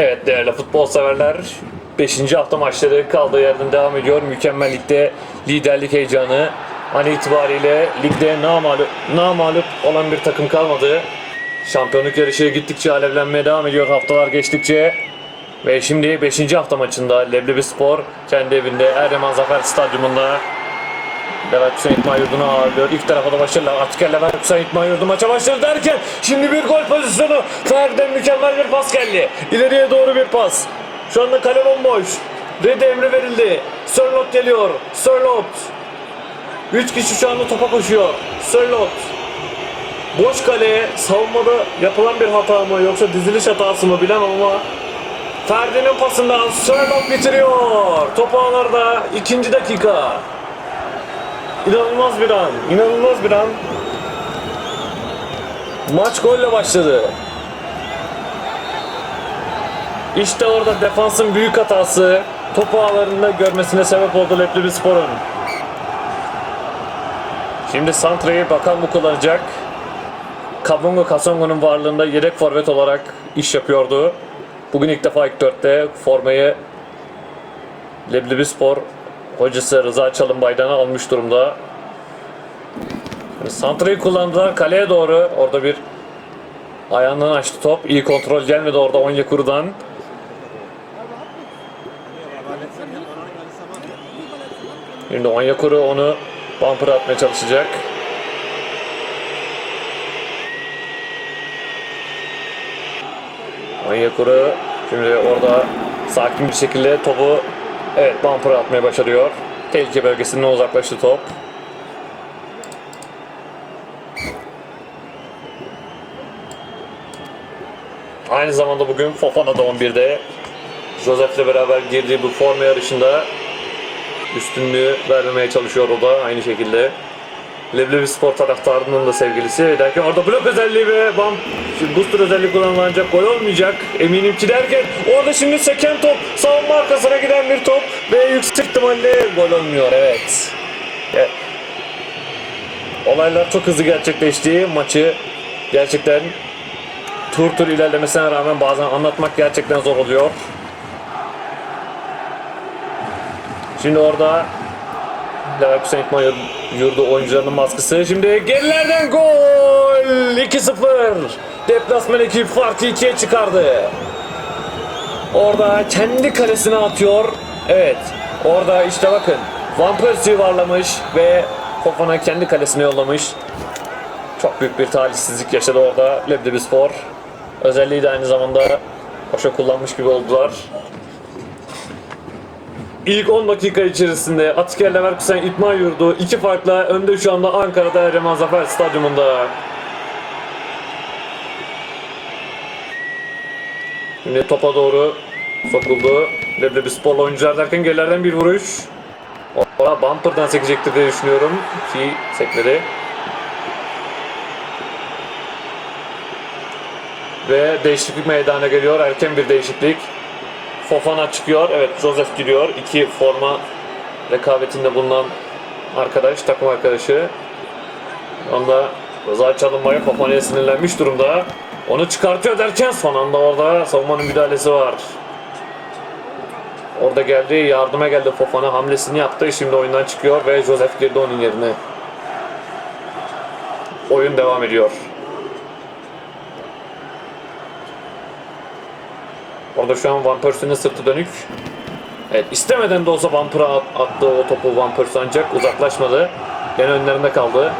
Evet değerli futbol severler 5. hafta maçları kaldığı yerden devam ediyor. Mükemmel ligde liderlik heyecanı an itibariyle ligde namalup, namalup olan bir takım kalmadı. Şampiyonluk yarışı gittikçe alevlenmeye devam ediyor haftalar geçtikçe. Ve şimdi 5. hafta maçında Leblebi Spor kendi evinde Erdeman Zafer Stadyumunda Leverkusen İtman Yurdu'nu ağırlıyor. İlk tarafa da başarılar. Atker Leverkusen İtman Yurdu maça başladı derken şimdi bir gol pozisyonu. Ferden mükemmel bir pas geldi. İleriye doğru bir pas. Şu anda kale bomboş. Red emri verildi. Sörlot geliyor. Sörlot. 3 kişi şu anda topa koşuyor. Sörlot. Boş kaleye savunmada yapılan bir hata mı yoksa diziliş hatası mı bilemem ama Ferdi'nin pasından Sörlot bitiriyor. Top ağlarda ikinci dakika. İnanılmaz bir an. İnanılmaz bir an. Maç golle başladı. İşte orada defansın büyük hatası topu ağlarında görmesine sebep oldu Leblebi Spor'un. Şimdi Santra'yı bakan mı kullanacak? Kabungo Kasongo'nun varlığında yedek forvet olarak iş yapıyordu. Bugün ilk defa ilk dörtte formayı Leblebi Spor hocası Rıza Çalınbay'dan almış durumda. Santra'yı kullandılar kaleye doğru. Orada bir ayağından açtı top. İyi kontrol gelmedi orada Onyekuru'dan. Şimdi Onyekuru onu bumper atmaya çalışacak. Onyekuru şimdi orada sakin bir şekilde topu evet bumper atmaya başarıyor. Tehlike bölgesinden uzaklaştı top. Aynı zamanda bugün Fofana da 11'de. Josef'le beraber girdiği bu forma yarışında üstünlüğü vermemeye çalışıyor o da aynı şekilde. Leblebi Spor taraftarının da sevgilisi derken orada blok özelliği ve bam şimdi booster özelliği kullanılacak gol olmayacak eminim ki derken orada şimdi seken top savunma arkasına giden bir top ve yüksek ihtimalle gol olmuyor evet. Olaylar çok hızlı gerçekleşti maçı gerçekten tur tur ilerlemesine rağmen bazen anlatmak gerçekten zor oluyor. Şimdi orada Leverkusen İtman yurdu oyuncularının baskısı. Şimdi gerilerden gol! 2-0. Deplasman ekip farkı 2'ye çıkardı. Orada kendi kalesine atıyor. Evet. Orada işte bakın. Van Persie varlamış ve Fofana kendi kalesine yollamış. Çok büyük bir talihsizlik yaşadı orada Leblebi Spor. Özelliği de aynı zamanda boşa kullanmış gibi oldular. İlk 10 dakika içerisinde Atiker Leverkusen İtman Yurdu iki farkla önde şu anda Ankara'da Erman Zafer Stadyumunda. Şimdi topa doğru sokuldu. Leblebi sporlu oyuncular derken gerilerden bir vuruş. Orada bumper'dan sekecektir diye düşünüyorum ki sekmedi. Ve değişiklik meydana geliyor. Erken bir değişiklik. Fofana çıkıyor. Evet Joseph giriyor. İki forma rekabetinde bulunan arkadaş, takım arkadaşı. Onda Rıza Çalınbay'a Fofana'ya sinirlenmiş durumda. Onu çıkartıyor derken son anda orada savunmanın müdahalesi var. Orada geldi, yardıma geldi Fofana hamlesini yaptı. Şimdi oyundan çıkıyor ve Joseph girdi onun yerine. Oyun devam ediyor. Orada şu an Van Persie'nin sırtı dönük. Evet istemeden de olsa Van Persie at- attı o topu Van Persie ancak uzaklaşmadı. Gene önlerinde kaldı.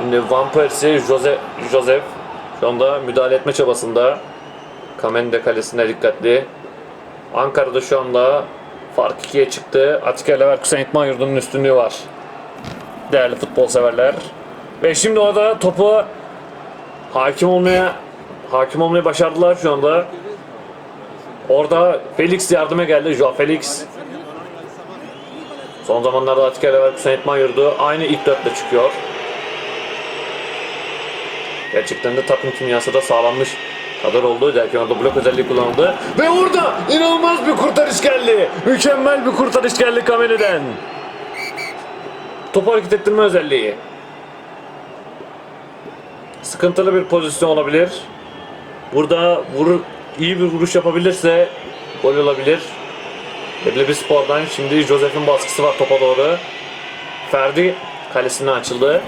Şimdi Van Persie, Jose, Joseph şu anda müdahale etme çabasında. Kamende kalesine dikkatli. Ankara'da şu anda fark 2'ye çıktı. Atiker Leverkusen İtman Yurdu'nun üstünlüğü var. Değerli futbol severler. Ve şimdi orada topu hakim olmaya hakim olmayı başardılar şu anda. Orada Felix yardıma geldi. Joao Felix. Son zamanlarda Atiker Leverkusen İtman Yurdu aynı ilk dörtte çıkıyor. Gerçekten de takım kimyası da sağlanmış kadar oldu. Derken orada blok özelliği kullanıldı. Ve orada inanılmaz bir kurtarış geldi. Mükemmel bir kurtarış geldi Kameni'den. Topu hareket ettirme özelliği. Sıkıntılı bir pozisyon olabilir. Burada vurur, iyi bir vuruş yapabilirse gol olabilir. Leblebi Spor'dan şimdi Josef'in baskısı var topa doğru. Ferdi kalesinden açıldı.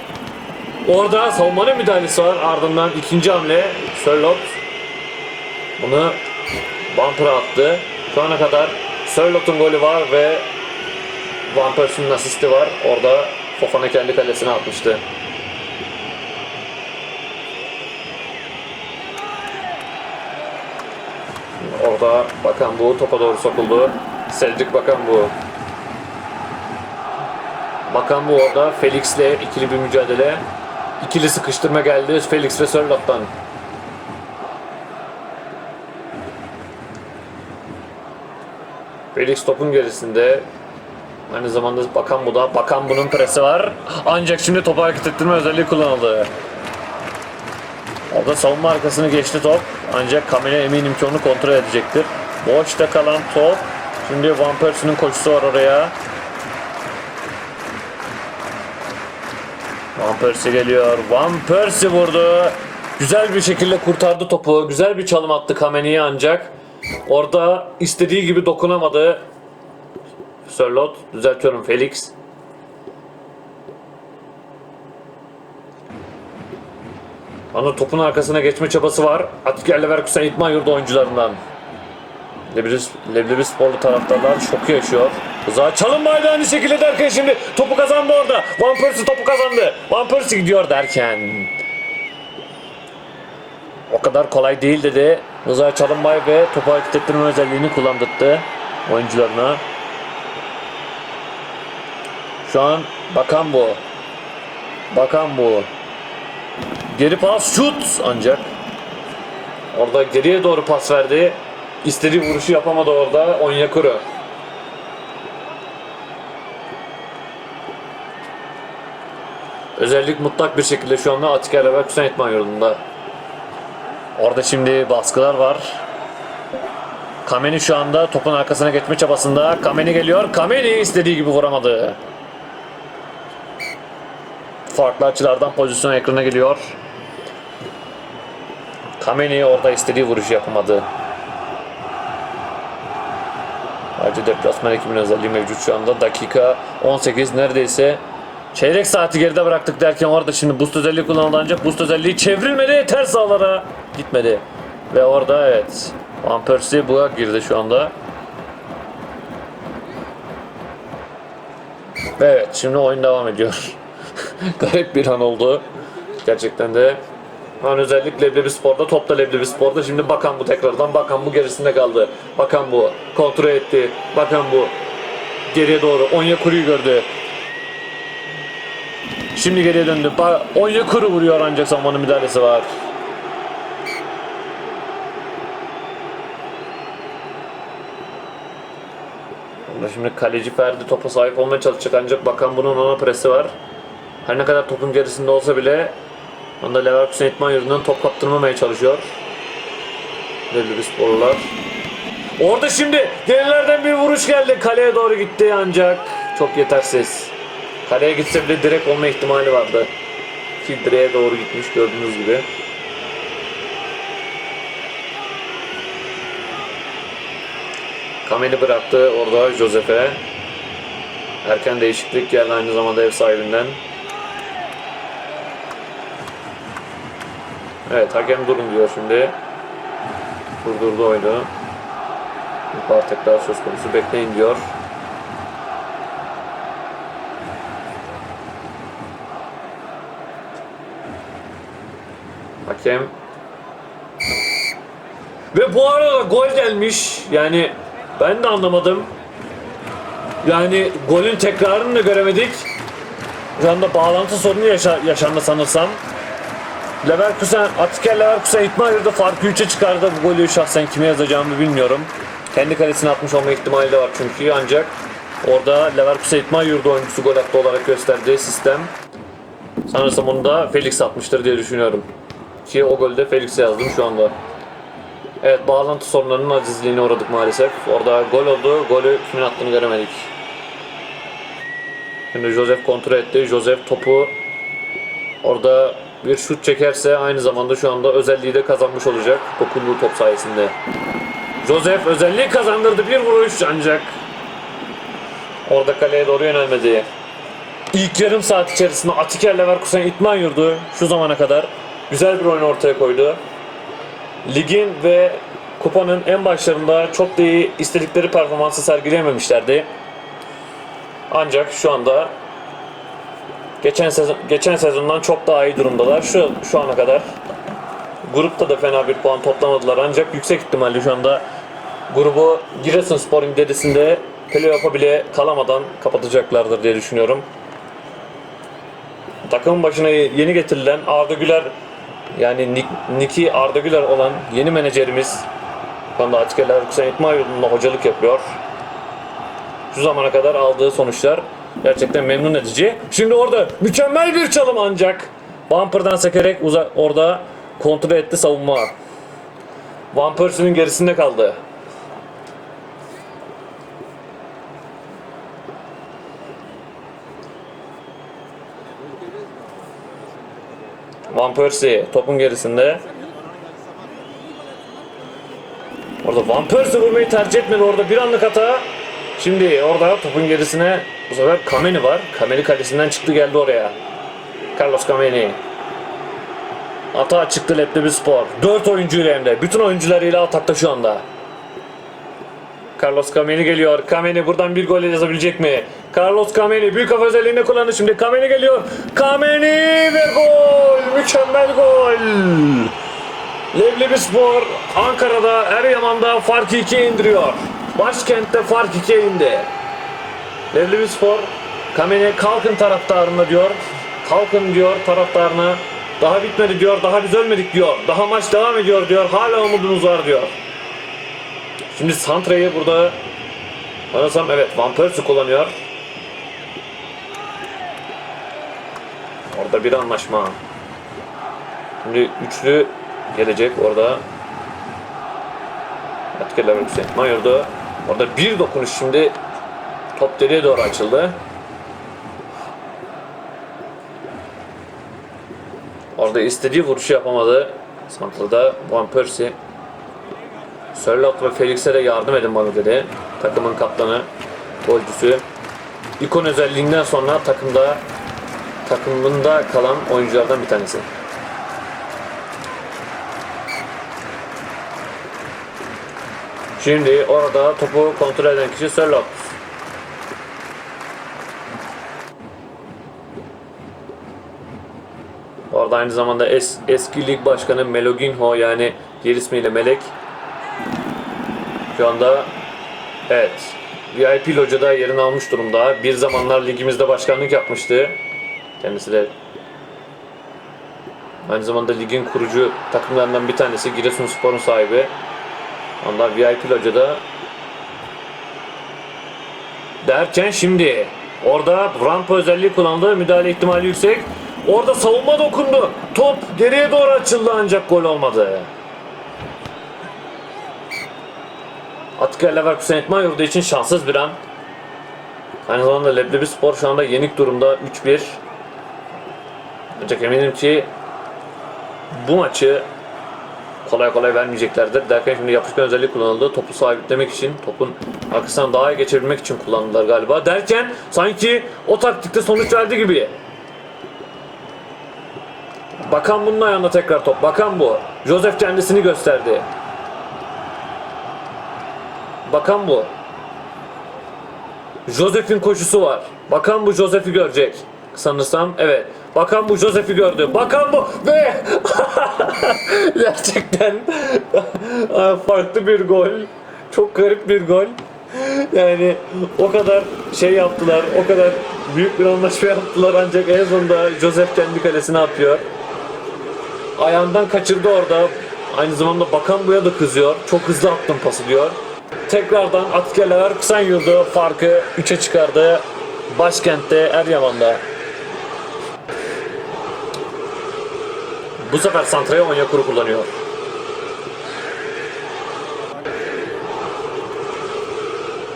Orada savunmanın müdahalesi var. Ardından ikinci hamle Sörlot. Bunu bumper'a attı. Şu ana kadar Sörlot'un golü var ve Van Persie'nin asisti var. Orada Fofana kendi kalesine atmıştı. Orada bakan bu topa doğru sokuldu. Cedric bakan bu. Bakan bu orada Felix'le ikili bir mücadele. İkili sıkıştırma geldi Felix ve Sörlot'tan. Felix topun gerisinde. Aynı zamanda Bakan bu da. Bakan bunun presi var. Ancak şimdi topu hareket ettirme özelliği kullanıldı. Orada savunma arkasını geçti top. Ancak Kamene eminim ki onu kontrol edecektir. Boşta kalan top. Şimdi Van Persie'nin koşusu var oraya. Van Persie geliyor. Van Persie vurdu. Güzel bir şekilde kurtardı topu. Güzel bir çalım attı Kameni'ye ancak. Orada istediği gibi dokunamadı. Sörlot. Düzeltiyorum Felix. Ama topun arkasına geçme çabası var. Atkiyer Leverkusen İtman Yurdu oyuncularından. Leblebi, Leblebi sporlu taraftarlar şoku yaşıyor. Uzağa çalınmaydı aynı şekilde derken şimdi topu kazandı orada. Van Persie topu kazandı. Van Persie gidiyor derken. O kadar kolay değil dedi. Uzağa çalınmay ve topu hareket ettirme özelliğini kullandırdı oyuncularına. Şu an bakan bu. Bakan bu. Geri pas şut ancak. Orada geriye doğru pas verdi. İstediği vuruşu yapamadı orada Onyekuru. Özellik mutlak bir şekilde şu anda Atiker Leverkusen İtman yolunda. Orada şimdi baskılar var. Kameni şu anda topun arkasına geçme çabasında. Kameni geliyor. Kameni istediği gibi vuramadı. Farklı açılardan pozisyon ekrana geliyor. Kameni orada istediği vuruşu yapamadı. Ayrıca deplasman ekibinin özelliği mevcut şu anda. Dakika 18 neredeyse çeyrek saati geride bıraktık derken orada şimdi boost özelliği kullanıldı ancak boost özelliği çevrilmedi ters sahalara gitmedi. Ve orada evet Van Persie buğa girdi şu anda. Ve evet şimdi oyun devam ediyor. Garip bir an oldu. Gerçekten de An özellikle Leblebi Spor'da, top da Leblebi Spor'da. Şimdi Bakan bu tekrardan, Bakan bu gerisinde kaldı. Bakan bu kontrol etti. Bakan bu geriye doğru. Onyekuru'yu gördü. Şimdi geriye döndü. Ba Onyekuru vuruyor ancak savunmanın müdahalesi var. Şimdi kaleci Ferdi topa sahip olmaya çalışacak ancak Bakan bunun ona presi var. Her ne kadar topun gerisinde olsa bile Onda Leverkusen İtman yurdundan top kaptırmamaya çalışıyor. Leblebi sporlular. Orada şimdi gerilerden bir vuruş geldi. Kaleye doğru gitti ancak çok yetersiz. Kaleye gitse bile direkt olma ihtimali vardı. Ki direğe doğru gitmiş gördüğünüz gibi. Kameni bıraktı orada Josef'e. Erken değişiklik geldi aynı zamanda ev sahibinden. Evet hakem durun diyor şimdi. Durdurdu oyunu. Par tekrar söz konusu bekleyin diyor. Hakem. Ve bu arada gol gelmiş. Yani ben de anlamadım. Yani golün tekrarını da göremedik. Şu anda bağlantı sorunu yaşa yaşandı sanırsam. Leverkusen, Atiker Leverkusen İtman Yurdu farkı 3'e çıkardı. Bu golü şahsen kime yazacağımı bilmiyorum. Kendi kalesine atmış olma ihtimali de var çünkü ancak orada Leverkusen İtman Yurdu oyuncusu gol attı olarak gösterdiği sistem. Sanırsam onu da Felix atmıştır diye düşünüyorum. Ki o golde Felix'e yazdım şu anda. Evet bağlantı sorunlarının acizliğine uğradık maalesef. Orada gol oldu. Golü kimin attığını göremedik. Şimdi Joseph kontrol etti. Joseph topu orada bir şut çekerse aynı zamanda şu anda özelliği de kazanmış olacak dokunduğu top sayesinde. Joseph özelliği kazandırdı bir vuruş ancak orada kaleye doğru yönelmedi. İlk yarım saat içerisinde Atiker Leverkusen itman yurdu şu zamana kadar güzel bir oyun ortaya koydu. Ligin ve kupanın en başlarında çok da iyi istedikleri performansı sergileyememişlerdi. Ancak şu anda geçen sezon geçen sezondan çok daha iyi durumdalar. Şu şu ana kadar grupta da fena bir puan toplamadılar ancak yüksek ihtimalle şu anda grubu Giresunspor imdedisinde playoff'a bile kalamadan kapatacaklardır diye düşünüyorum. Takımın başına yeni getirilen Arda Güler yani Nicky Arda Güler olan yeni menajerimiz şu anda Açık Leverkusen İtman Yurdu'nda hocalık yapıyor. Şu zamana kadar aldığı sonuçlar gerçekten memnun edici. Şimdi orada mükemmel bir çalım ancak bumper'dan sekerek uza- orada kontrol etti savunma. Van Persie'nin gerisinde kaldı. Van Persie topun gerisinde. Orada Van Persie vurmayı tercih etmedi orada bir anlık hata. Şimdi orada topun gerisine bu sefer Kameni var. Kameni kalesinden çıktı geldi oraya. Carlos Kameni. Hata çıktı Leblebi Spor. 4 oyuncuyla hem. Bütün oyuncularıyla atakta şu anda. Carlos Kameni geliyor. Kameni buradan bir gol yazabilecek mi? Carlos Kameni büyük kafa özelliğini kullandı şimdi. Kameni geliyor. Kameni ve gol. Mükemmel gol. Leblebi Spor Ankara'da Eryaman'da farkı 2'ye indiriyor. Başkentte fark 2'ye indi. Leblebi Spor Kameni kalkın taraftarına diyor. Kalkın diyor taraftarına. Daha bitmedi diyor. Daha biz ölmedik diyor. Daha maç devam ediyor diyor. Hala umudunuz var diyor. Şimdi Santra'yı burada Anlasam evet Van Persie kullanıyor. Orada bir anlaşma. Şimdi üçlü gelecek orada. Atke Leverkusen Mayur'da. Orada bir dokunuş şimdi top deliğe doğru açıldı. Orada istediği vuruşu yapamadı. Santra'da Van Persie. Sörloth ve Felix'e de yardım edin bana dedi. Takımın kaptanı, golcüsü. İkon özelliğinden sonra takımda takımında kalan oyunculardan bir tanesi. Şimdi orada topu kontrol eden kişi Sörloth. Orada aynı zamanda es, eski lig başkanı Meloginho yani diğer ismiyle Melek şu anda evet VIP locada yerini almış durumda. Bir zamanlar ligimizde başkanlık yapmıştı. Kendisi de aynı zamanda ligin kurucu takımlarından bir tanesi Giresunspor'un sahibi. Onlar VIP locada derken şimdi orada rampa özelliği kullandı. Müdahale ihtimali yüksek. Orada savunma dokundu. Top geriye doğru açıldı ancak gol olmadı. Atker Leverkusen etman yurdu için şanssız bir an. Aynı zamanda Leblebi Spor şu anda yenik durumda 3-1. Ancak eminim ki bu maçı kolay kolay vermeyeceklerdir. Derken şimdi yapışkan özellik kullanıldı. Topu sabitlemek için, topun arkasından daha iyi geçebilmek için kullandılar galiba. Derken sanki o taktikte sonuç verdi gibi. Bakan bunun ayağında tekrar top. Bakan bu. Joseph kendisini gösterdi. Bakan bu. Joseph'in koşusu var. Bakan bu Joseph'i görecek. Sanırsam evet. Bakan bu Joseph'i gördü. Bakan bu ve gerçekten farklı bir gol. Çok garip bir gol. Yani o kadar şey yaptılar, o kadar büyük bir anlaşma yaptılar ancak en sonunda Joseph kendi kalesine atıyor. Ayağından kaçırdı orada. Aynı zamanda Bakan Bu'ya da kızıyor. Çok hızlı attım pası diyor. Tekrardan Atkeler kısan yurdu farkı 3'e çıkardı. Başkentte Eryaman'da. Bu sefer Santra'ya Onyekuru kullanıyor.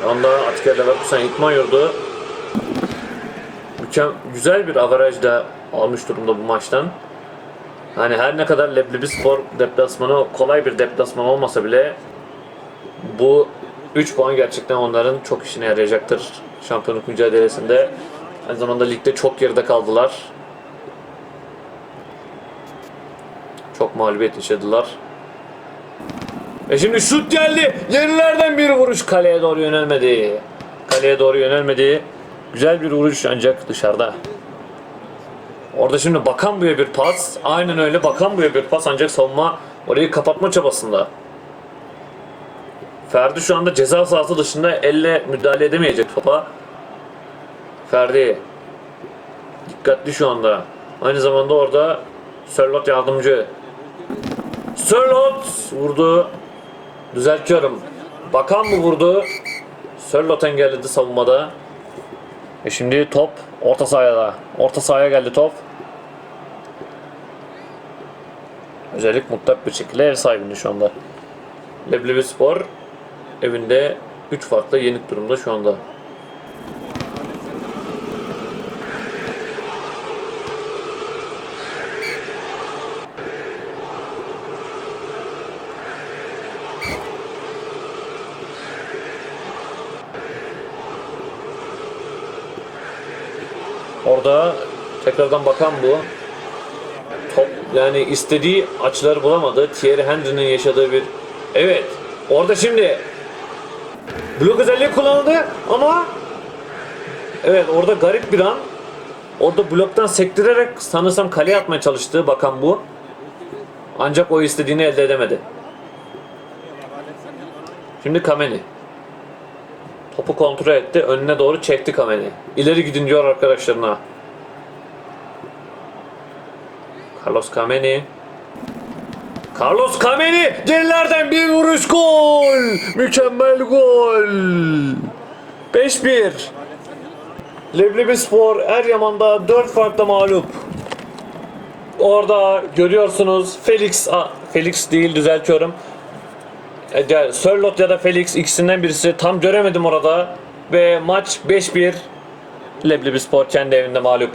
Anda Atkeler Leverkusen itman yurdu. Mükem güzel bir averaj da almış durumda bu maçtan. Hani her ne kadar Leblebi Spor deplasmanı kolay bir deplasman olmasa bile bu 3 puan gerçekten onların çok işine yarayacaktır şampiyonluk mücadelesinde. Aynı zamanda ligde çok geride kaldılar. Çok mağlubiyet yaşadılar. E şimdi şut geldi. Yerilerden bir vuruş kaleye doğru yönelmedi. Kaleye doğru yönelmedi. Güzel bir vuruş ancak dışarıda. Orada şimdi bakan buya bir pas. Aynen öyle bakan buya bir pas ancak savunma orayı kapatma çabasında. Ferdi şu anda ceza sahası dışında elle müdahale edemeyecek topa. Ferdi. Dikkatli şu anda. Aynı zamanda orada Sörlot yardımcı. Sörlot vurdu. Düzeltiyorum. Bakan mı vurdu? Sörlot engelledi savunmada. E şimdi top orta sahaya Orta sahaya geldi top. Özellik mutlak bir şekilde ev sahibinde şu anda. Leblebi Spor evinde 3 farklı yenik durumda şu anda. Orada tekrardan bakan bu. Yani istediği açıları bulamadı. Thierry Henry'nin yaşadığı bir... Evet. Orada şimdi blok özelliği kullanıldı ama Evet orada garip bir an. Orada bloktan sektirerek sanırsam kaleye atmaya çalıştı bakan bu. Ancak o istediğini elde edemedi. Şimdi Kameni. Topu kontrol etti. Önüne doğru çekti Kameni. İleri gidin diyor arkadaşlarına. Carlos Kameni. Carlos Kameni gerilerden bir vuruş gol. Mükemmel gol. 5-1. Leblebi Spor Eryaman'da 4 farkla mağlup. Orada görüyorsunuz Felix, a, Felix değil düzeltiyorum. E, Sörlot ya da Felix ikisinden birisi tam göremedim orada. Ve maç 5-1 Leblebi Spor kendi evinde mağlup.